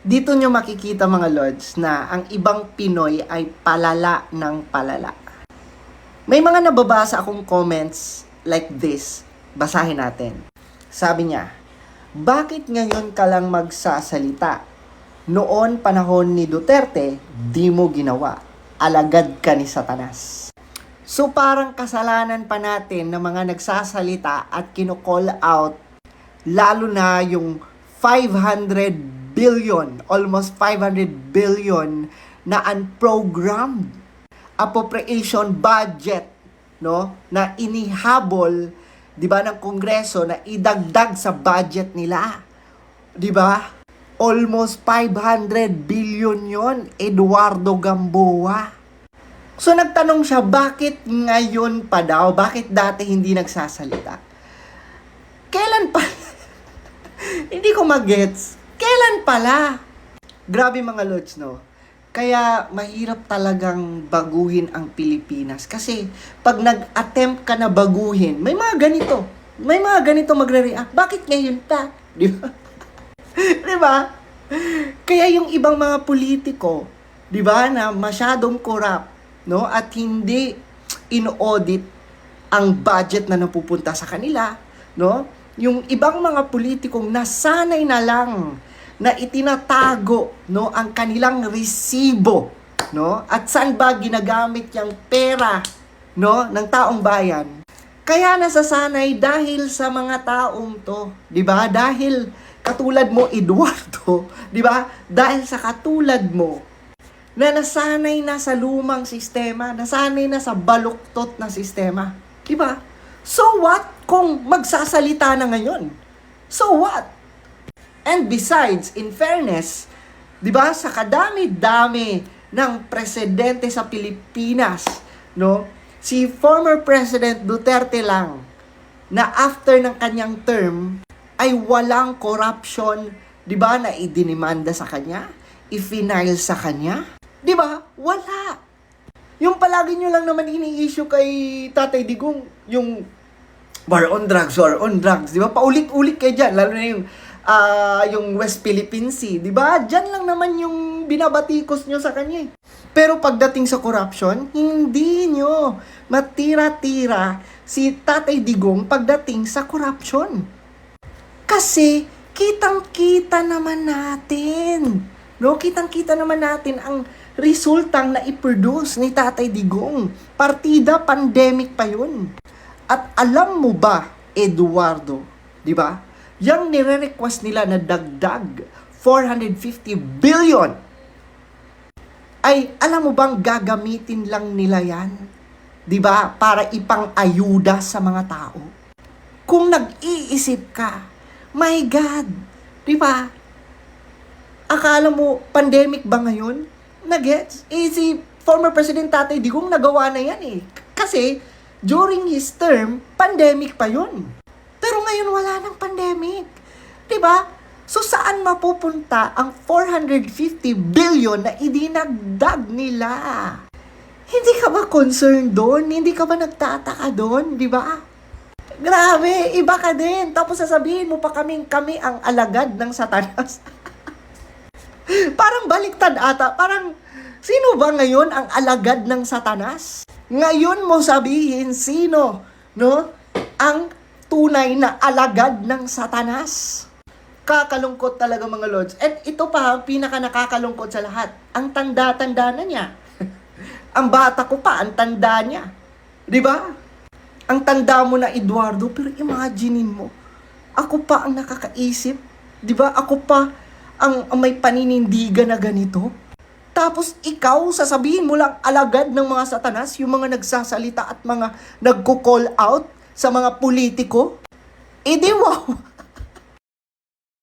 Dito nyo makikita mga lords na ang ibang Pinoy ay palala ng palala. May mga nababasa akong comments like this. Basahin natin. Sabi niya, bakit ngayon ka lang magsasalita? Noon panahon ni Duterte, di mo ginawa. Alagad ka ni Satanas. So parang kasalanan pa natin ng mga nagsasalita at kino-call out lalo na yung 500 billion, almost 500 billion na unprogrammed appropriation budget no? Na inihabol 'di ba ng kongreso na idagdag sa budget nila. 'di ba? Almost 500 billion yon Eduardo Gamboa. So nagtanong siya bakit ngayon pa daw? Bakit dati hindi nagsasalita? Kailan pa? Hindi ko magets kailan pala grabe mga lods no kaya mahirap talagang baguhin ang Pilipinas. Kasi pag nag-attempt ka na baguhin, may mga ganito. May mga ganito magre-react. Bakit ngayon pa? Di ba? di ba? Kaya yung ibang mga politiko, di ba, na masyadong corrupt, no? At hindi in-audit ang budget na napupunta sa kanila, no? Yung ibang mga politikong nasanay na lang na itinatago no ang kanilang resibo no? At saan ba ginagamit yung pera no ng taong bayan? Kaya nasasanay dahil sa mga taong to di ba? Dahil katulad mo Eduardo di ba? Dahil sa katulad mo na nasanay na sa lumang sistema nasanay na sa baluktot na sistema di ba? So what kung magsasalita na ngayon? So what And besides, in fairness, 'di ba, sa kadami-dami ng presidente sa Pilipinas, no? Si former President Duterte lang na after ng kanyang term ay walang corruption, 'di ba, na idinimanda sa kanya, i-final sa kanya. 'Di ba? Wala. Yung palagi nyo lang naman ini-issue kay Tatay Digong, yung war on drugs, war on drugs, 'di ba? Paulit-ulit kayo dyan, lalo na yung ah yung West Philippine Sea, 'di ba? Diyan lang naman yung binabatikos nyo sa kanya. eh. Pero pagdating sa corruption, hindi nyo matira-tira si Tatay Digong pagdating sa corruption. Kasi kitang-kita naman natin. No, kitang-kita naman natin ang resultang na i-produce ni Tatay Digong. Partida pandemic pa 'yun. At alam mo ba, Eduardo, 'di ba? Yang nire-request nila na dagdag 450 billion ay alam mo bang gagamitin lang nila yan? 'Di ba? Para ipang-ayuda sa mga tao. Kung nag-iisip ka, my God, 'di ba? Akala mo pandemic ba ngayon? Nagets? Eh, si former President Tatay Digong nagawa na yan eh. Kasi during his term, pandemic pa yun. Ngayon wala nang pandemic. 'Di ba? So saan mapupunta ang 450 billion na idinagdag nila? Hindi ka ba concerned doon? Hindi ka ba nagtataka doon, 'di ba? Grabe, iba ka din. Tapos sasabihin mo pa kaming kami ang alagad ng satanas. Parang baliktad ata. Parang, sino ba ngayon ang alagad ng satanas? Ngayon mo sabihin, sino, no? Ang tunay na alagad ng satanas. Kakalungkot talaga mga lords. At ito pa, ang pinaka nakakalungkot sa lahat. Ang tanda-tanda na niya. ang bata ko pa, ang tanda niya. Di ba? Ang tanda mo na Eduardo, pero imaginein mo, ako pa ang nakakaisip. Di ba? Ako pa ang, ang may paninindigan na ganito. Tapos ikaw, sasabihin mo lang alagad ng mga satanas, yung mga nagsasalita at mga nagko-call out sa mga politiko. Eh di wow,